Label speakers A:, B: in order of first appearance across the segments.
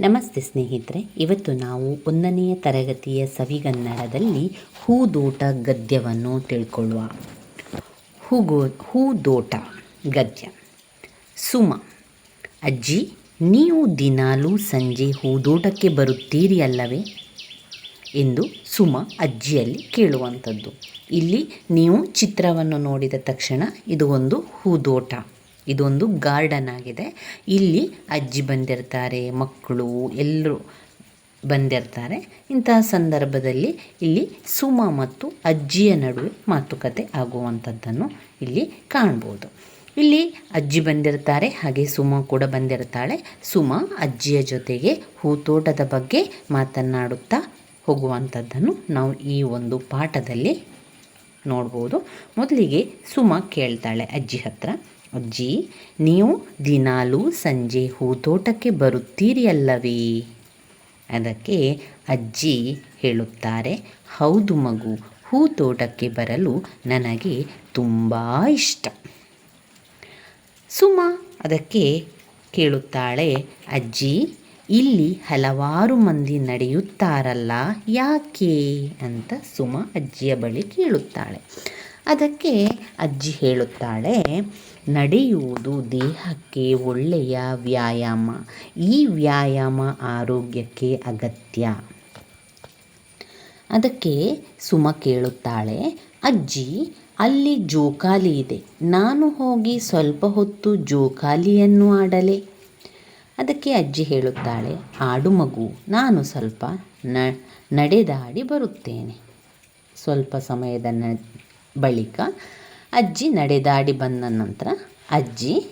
A: ನಮಸ್ತೆ ಸ್ನೇಹಿತರೆ, ಇವತ್ತು ನಾವು ಒಂದನೆಯ ತರಗತಿಯ ಸವಿಗನ್ನಡದಲ್ಲಿ ಹೂದೋಟ ಗದ್ಯವನ್ನು ತಿಳ್ಕೊಳ್ಳುವ. ಹೂಗೋ, ಹೂದೋಟ ಗದ್ಯ. ಸುಮ, ಅಜ್ಜಿ, ನೀವು ದಿನಾಲೂ ಸಂಜೆ ಹೂದೋಟಕ್ಕೆ ಬರುತ್ತೀರಿ ಅಲ್ಲವೇ? ಎಂದು ಸುಮ ಅಜ್ಜಿಯಲ್ಲಿ ಕೇಳುವಂಥದ್ದು. ಇಲ್ಲಿ ನೀವು ಚಿತ್ರವನ್ನು ನೋಡಿದ ತಕ್ಷಣ ಇದು ಒಂದು ಹೂದೋಟ. ಇದೊಂದು ಗಾರ್ಡನ್ ಆಗಿದೆ. ಇಲ್ಲಿ ಅಜ್ಜಿ ಬಂದಿರ್ತಾರೆ, ಮಕ್ಕಳು ಎಲ್ಲರೂ ಬಂದಿರ್ತಾರೆ. ಇಂತಹ ಸಂದರ್ಭದಲ್ಲಿ ಇಲ್ಲಿ ಸುಮ ಮತ್ತು ಅಜ್ಜಿಯ ನಡುವೆ ಮಾತುಕತೆ ಆಗುವಂಥದ್ದನ್ನು ಇಲ್ಲಿ ಕಾಣ್ಬೋದು. ಇಲ್ಲಿ ಅಜ್ಜಿ ಬಂದಿರ್ತಾರೆ, ಹಾಗೆ ಸುಮ ಕೂಡ ಬಂದಿರ್ತಾಳೆ. ಸುಮ ಅಜ್ಜಿಯ ಜೊತೆಗೆ ಹೂತೋಟದ ಬಗ್ಗೆ ಮಾತನಾಡುತ್ತಾ ಹೋಗುವಂಥದ್ದನ್ನು ನಾವು ಈ ಒಂದು ಪಾಠದಲ್ಲಿ ನೋಡ್ಬೋದು. ಮೊದಲಿಗೆ ಸುಮ ಕೇಳ್ತಾಳೆ ಅಜ್ಜಿ ಹತ್ರ. ಅಜ್ಜಿ, ನೀವು ದಿನಾಲೂ ಸಂಜೆ ಹೂತೋಟಕ್ಕೆ ಬರುತ್ತೀರಿ ಅಲ್ಲವೇ ಅದಕ್ಕೆ ಅಜ್ಜಿ ಹೇಳುತ್ತಾರೆ, ಹೌದು ಮಗು, ಹೂತೋಟಕ್ಕೆ ಬರಲು ನನಗೆ ತುಂಬ ಇಷ್ಟ. ಸುಮ ಅದಕ್ಕೆ ಕೇಳುತ್ತಾಳೆ, ಅಜ್ಜಿ, ಇಲ್ಲಿ ಹಲವಾರು ಮಂದಿ ನಡೆಯುತ್ತಾರಲ್ಲ, ಯಾಕೆ? ಅಂತ ಸುಮ ಅಜ್ಜಿಯ ಬಳಿ ಕೇಳುತ್ತಾಳೆ. ಅದಕ್ಕೆ ಅಜ್ಜಿ ಹೇಳುತ್ತಾಳೆ, ನಡೆಯುವುದು ದೇಹಕ್ಕೆ ಒಳ್ಳೆಯ ವ್ಯಾಯಾಮ. ಈ ವ್ಯಾಯಾಮ ಆರೋಗ್ಯಕ್ಕೆ ಅಗತ್ಯ. ಅದಕ್ಕೆ ಸುಮ ಕೇಳುತ್ತಾಳೆ, ಅಜ್ಜಿ, ಅಲ್ಲಿ ಜೋಕಾಲಿ ಇದೆ. ನಾನು ಹೋಗಿ ಸ್ವಲ್ಪ ಹೊತ್ತು ಜೋಕಾಲಿಯನ್ನು ಆಡಲೆ. ಅದಕ್ಕೆ ಅಜ್ಜಿ ಹೇಳುತ್ತಾಳೆ, ಆಡು ಮಗು, ನಾನು ಸ್ವಲ್ಪ ನಡೆದಾಡಿ ಬರುತ್ತೇನೆ. ಸ್ವಲ್ಪ ಸಮಯದ ಬಳಿಕ ಅಜ್ಜಿ ನಡೆದಾಡಿ ಬಂದ ನಂತರ ಅಜ್ಜಿ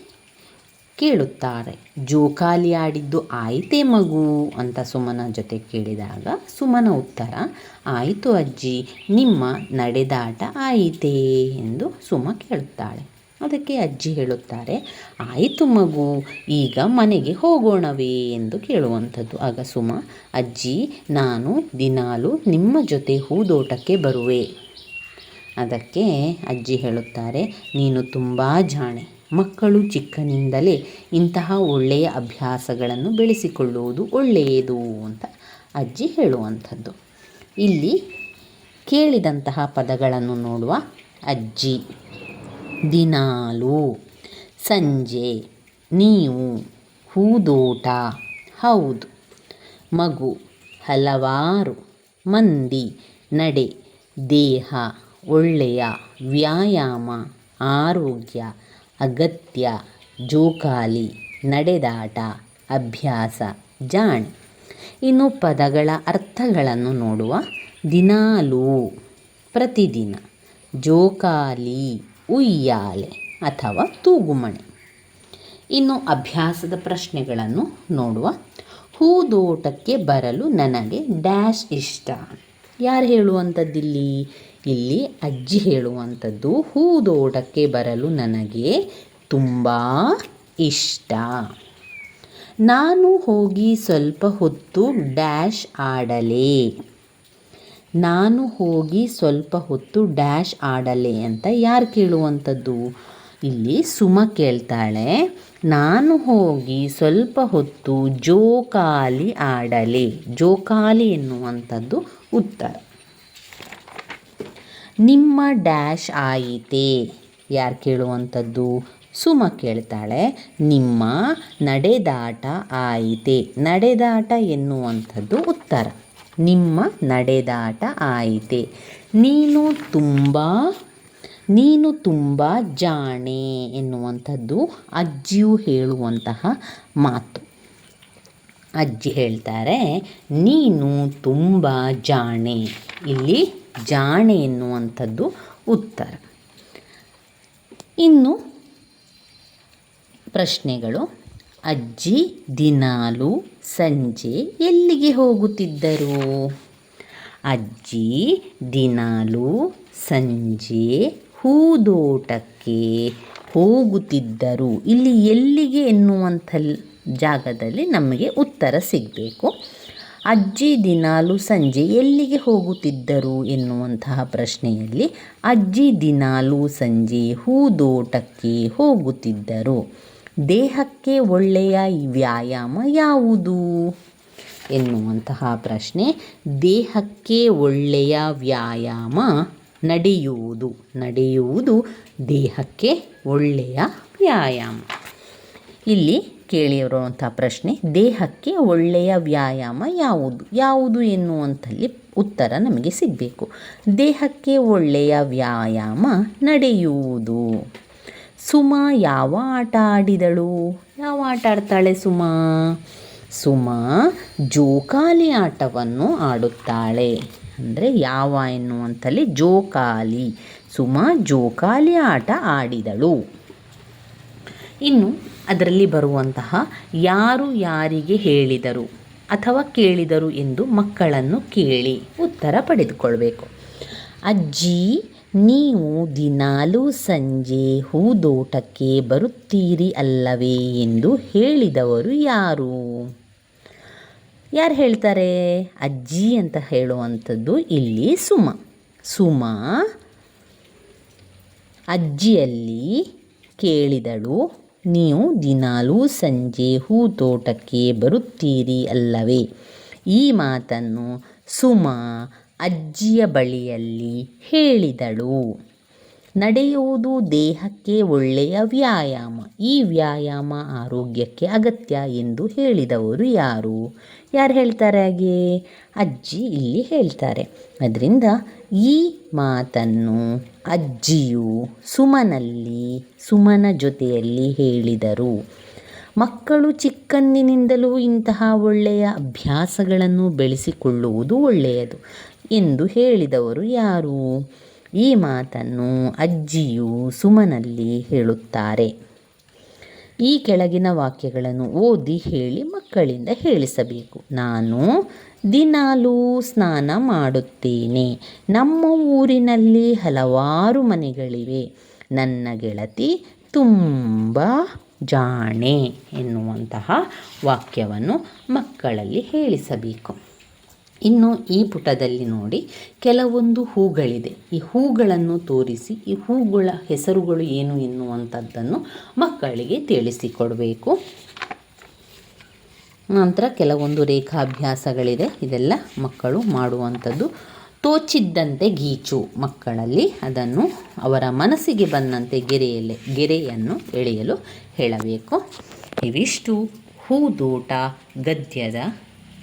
A: ಕೇಳುತ್ತಾರೆ ಜೋಕಾಲಿ ಆಡಿದ್ದು ಆಯಿತೇ ಮಗು ಅಂತ ಸುಮನ ಜೊತೆ ಕೇಳಿದಾಗ ಸುಮನ ಉತ್ತರ, ಆಯಿತು ಅಜ್ಜಿ, ನಿಮ್ಮ ನಡೆದಾಟ ಆಯಿತೇ ಎಂದು ಸುಮ ಕೇಳುತ್ತಾಳೆ. ಅದಕ್ಕೆ ಅಜ್ಜಿ ಹೇಳುತ್ತಾರೆ, ಆಯಿತು ಮಗು, ಈಗ ಮನೆಗೆ ಹೋಗೋಣವೇ ಎಂದು ಕೇಳುವಂಥದ್ದು. ಆಗ ಸುಮ, ಅಜ್ಜಿ, ನಾನು ದಿನಾಲು ನಿಮ್ಮ ಜೊತೆ ಹೂದೋಟಕ್ಕೆ ಬರುವೆ. ಅದಕ್ಕೆ ಅಜ್ಜಿ ಹೇಳುತ್ತಾರೆ, ನೀನು ತುಂಬ ಜಾಣೆ. ಮಕ್ಕಳು ಚಿಕ್ಕನಿಂದಲೇ ಇಂತಹ ಒಳ್ಳೆಯ ಅಭ್ಯಾಸಗಳನ್ನು ಬೆಳೆಸಿಕೊಳ್ಳುವುದು ಒಳ್ಳೆಯದು ಅಂತ ಅಜ್ಜಿ ಹೇಳುವಂಥದ್ದು. ಇಲ್ಲಿ ಕೇಳಿದಂತಹ ಪದಗಳನ್ನು ನೋಡುವ ಅಜ್ಜಿ. ದಿನಾಲು, ಸಂಜೆ, ನೀವು, ಹೂದೋಟ, ಹೌದು. ಮಗು, ಹಲವಾರು ಮಂದಿ, ನಡೆ, ದೇಹ. ಒಳ್ಳೆಯ ವ್ಯಾಯಾಮ, ಆರೋಗ್ಯ, ಅಗತ್ಯ, ಜೋಕಾಲಿ, ನಡೆದಾಟ, ಅಭ್ಯಾಸ, ಜಾಣ್. ಇನ್ನು ಪದಗಳ ಅರ್ಥಗಳನ್ನು ನೋಡುವ ದಿನಾಲೂ, ಪ್ರತಿದಿನ. ಜೋಕಾಲಿ, ಉಯ್ಯಾಲೆ ಅಥವಾ ತೂಗುಮಣೆ. ಇನ್ನು ಅಭ್ಯಾಸದ ಪ್ರಶ್ನೆಗಳನ್ನು ನೋಡುವ ಹೂದೋಟಕ್ಕೆ ಬರಲು ನನಗೆ ಡ್ಯಾಶ್ ಇಷ್ಟ. ಯಾರು ಹೇಳುವಂಥದ್ದಿಲ್ಲಿ? ಇಲ್ಲಿ ಅಜ್ಜಿ ಹೇಳುವಂಥದ್ದು, ಹೂದೋಟಕ್ಕೆ ಬರಲು ನನಗೆ ತುಂಬ ಇಷ್ಟ. ನಾನು ಹೋಗಿ ಸ್ವಲ್ಪ ಹೊತ್ತು ಡ್ಯಾಶ್ ಆಡಲೆ. ನಾನು ಹೋಗಿ ಸ್ವಲ್ಪ ಹೊತ್ತು ಡ್ಯಾಶ್ ಆಡಲೆ ಅಂತ ಯಾರು ಕೇಳುವಂಥದ್ದು? ಇಲ್ಲಿ ಸುಮ ಕೇಳ್ತಾಳೆ, ನಾನು ಹೋಗಿ ಸ್ವಲ್ಪ ಹೊತ್ತು ಜೋಕಾಲಿ ಆಡಲೆ. ಜೋಕಾಲಿ ಎನ್ನುವಂಥದ್ದು ಉತ್ತರ. ನಿಮ್ಮ ಡ್ಯಾಶ್ ಆಯಿತೆ? ಯಾರು ಕೇಳುವಂಥದ್ದು? ಸುಮ ಕೇಳ್ತಾಳೆ, ನಿಮ್ಮ ನಡೆದಾಟ ಆಯಿತೆ? ನಡೆದಾಟ ಎನ್ನುವಂಥದ್ದು ಉತ್ತರ. ನಿಮ್ಮ ನಡೆದಾಟ ಆಯಿತೆ? ನೀನು ತುಂಬ ನೀನು ತುಂಬ ಜಾಣೆ ಎನ್ನುವಂಥದ್ದು ಅಜ್ಜಿಯು ಹೇಳುವಂತಹ ಮಾತು. ಅಜ್ಜಿ ಹೇಳ್ತಾರೆ, ನೀನು ತುಂಬ ಜಾಣೆ. ಇಲ್ಲಿ ಜಾಣೆ ಎನ್ನುವಂಥದ್ದು ಉತ್ತರ. ಇನ್ನು ಪ್ರಶ್ನೆಗಳು. ಅಜ್ಜಿ ದಿನಾಲು ಸಂಜೆ ಎಲ್ಲಿಗೆ ಹೋಗುತ್ತಿದ್ದರು? ಅಜ್ಜಿ ದಿನಾಲು ಸಂಜೆ ಹೂದೋಟಕ್ಕೆ ಹೋಗುತ್ತಿದ್ದರು. ಇಲ್ಲಿ ಎಲ್ಲಿಗೆ ಎನ್ನುವಂಥ ಜಾಗದಲ್ಲಿ ನಮಗೆ ಉತ್ತರ ಸಿಗಬೇಕು. ಅಜ್ಜಿ ದಿನಾಲು ಸಂಜೆ ಎಲ್ಲಿಗೆ ಹೋಗುತ್ತಿದ್ದರು ಎನ್ನುವಂತಹ ಪ್ರಶ್ನೆಯಲ್ಲಿ ಅಜ್ಜಿ ದಿನಾಲು ಸಂಜೆ ಹೂದೋಟಕ್ಕೆ ಹೋಗುತ್ತಿದ್ದರು. ದೇಹಕ್ಕೆ ಒಳ್ಳೆಯ ವ್ಯಾಯಾಮ ಯಾವುದು? ಎನ್ನುವಂತಹ ಪ್ರಶ್ನೆ, ದೇಹಕ್ಕೆ ಒಳ್ಳೆಯ ವ್ಯಾಯಾಮ ನಡೆಯುವುದು. ನಡೆಯುವುದು ದೇಹಕ್ಕೆ ಒಳ್ಳೆಯ ವ್ಯಾಯಾಮ. ಇಲ್ಲಿ ಕೇಳಿರುವಂಥ ಪ್ರಶ್ನೆ, ದೇಹಕ್ಕೆ ಒಳ್ಳೆಯ ವ್ಯಾಯಾಮ ಯಾವುದು? ಯಾವುದು ಎನ್ನುವಂಥಲ್ಲಿ ಉತ್ತರ ನಮಗೆ ಸಿಗಬೇಕು. ದೇಹಕ್ಕೆ ಒಳ್ಳೆಯ ವ್ಯಾಯಾಮ ನಡೆಯುವುದು. ಸುಮಾ ಯಾವ ಆಟ ಆಡಿದಳು? ಯಾವ ಆಟ ಆಡ್ತಾಳೆ ಸುಮಾ? ಸುಮಾ ಜೋಕಾಲಿ ಆಟವನ್ನು ಆಡುತ್ತಾಳೆ. ಅಂದರೆ ಯಾವ ಎನ್ನುವಂಥಲ್ಲಿ ಜೋಕಾಲಿ. ಸುಮಾ ಜೋಕಾಲಿ ಆಟ ಆಡಿದಳು. ಇನ್ನು ಅದರಲ್ಲಿ ಬರುವಂತಹ ಯಾರು ಯಾರಿಗೆ ಹೇಳಿದರು ಅಥವಾ ಕೇಳಿದರು ಎಂದು ಮಕ್ಕಳನ್ನು ಕೇಳಿ ಉತ್ತರ ಪಡೆದುಕೊಳ್ಬೇಕು. ಅಜ್ಜಿ, ನೀವು ದಿನಾಲೂ ಸಂಜೆ ಹೂದೋಟಕ್ಕೆ ಬರುತ್ತೀರಿ ಅಲ್ಲವೇ ಎಂದು ಹೇಳಿದವರು ಯಾರು? ಯಾರು ಹೇಳ್ತಾರೆ? ಅಜ್ಜಿ ಅಂತ ಹೇಳುವಂಥದ್ದು ಇಲ್ಲಿ ಸುಮ. ಸುಮ ಅಜ್ಜಿಯಲ್ಲಿ ಕೇಳಿದಳು ನೀವು ದಿನಾಲೂ ಸಂಜೆ ಹೂ ತೋಟಕ್ಕೆ ಬರುತ್ತೀರಿ ಅಲ್ಲವೇ? ಈ ಮಾತನ್ನು ಸುಮಾ ಅಜ್ಜಿಯ ಬಳಿಯಲ್ಲಿ ಹೇಳಿದಳು. ನಡೆಯುವುದು ದೇಹಕ್ಕೆ ಒಳ್ಳೆಯ ವ್ಯಾಯಾಮ. ಈ ವ್ಯಾಯಾಮ ಆರೋಗ್ಯಕ್ಕೆ ಅಗತ್ಯ ಎಂದು ಹೇಳಿದವರು ಯಾರು? ಯಾರು ಹೇಳ್ತಾರೆ ಹಾಗೆ? ಅಜ್ಜಿ ಇಲ್ಲಿ ಹೇಳ್ತಾರೆ. ಅದರಿಂದ ಈ ಮಾತನ್ನು ಅಜ್ಜಿಯು ಸುಮನಲ್ಲಿ, ಸುಮನ ಜೊತೆಯಲ್ಲಿ ಹೇಳಿದರು. ಮಕ್ಕಳು ಚಿಕ್ಕಂದಿನಿಂದಲೂ ಇಂತಹ ಒಳ್ಳೆಯ ಅಭ್ಯಾಸಗಳನ್ನು ಬೆಳೆಸಿಕೊಳ್ಳುವುದು ಒಳ್ಳೆಯದು ಎಂದು ಹೇಳಿದವರು ಯಾರು? ಈ ಮಾತನ್ನು ಅಜ್ಜಿಯು ಸುಮನಲ್ಲಿ ಹೇಳುತ್ತಾರೆ. ಈ ಕೆಳಗಿನ ವಾಕ್ಯಗಳನ್ನು ಓದಿ ಹೇಳಿ ಮಕ್ಕಳಿಂದ ಹೇಳಿಸಬೇಕು. ನಾನು ದಿನಾಲೂ ಸ್ನಾನ ಮಾಡುತ್ತೇನೆ. ನಮ್ಮ ಊರಿನಲ್ಲಿ ಹಲವಾರು ಮನೆಗಳಿವೆ. ನನ್ನ ಗೆಳತಿ ತುಂಬ ಜಾಣೆ ಎನ್ನುವಂತಹ ವಾಕ್ಯವನ್ನು ಮಕ್ಕಳಲ್ಲಿ ಹೇಳಿಸಬೇಕು. ಇನ್ನು ಈ ಪುಟದಲ್ಲಿ ನೋಡಿ ಕೆಲವೊಂದು ಹೂಗಳಿದೆ. ಈ ಹೂಗಳನ್ನು ತೋರಿಸಿ, ಈ ಹೂಗಳ ಹೆಸರುಗಳು ಏನು ಎನ್ನುವಂಥದ್ದನ್ನು ಮಕ್ಕಳಿಗೆ ತಿಳಿಸಿಕೊಡಬೇಕು. ನಂತರ ಕೆಲವೊಂದು ರೇಖಾಭ್ಯಾಸಗಳಿದೆ. ಇದೆಲ್ಲ ಮಕ್ಕಳು ಮಾಡುವಂಥದ್ದು. ತೋಚಿದ್ದಂತೆ ಗೀಚು ಮಕ್ಕಳಲ್ಲಿ. ಅದನ್ನು ಅವರ ಮನಸ್ಸಿಗೆ ಬಂದಂತೆ ಗೆರೆಯಲ್ಲಿ, ಗೆರೆಯನ್ನು ಎಳೆಯಲು ಹೇಳಬೇಕು. ಇವಿಷ್ಟು ಹೂದೋಟ ಗದ್ಯದ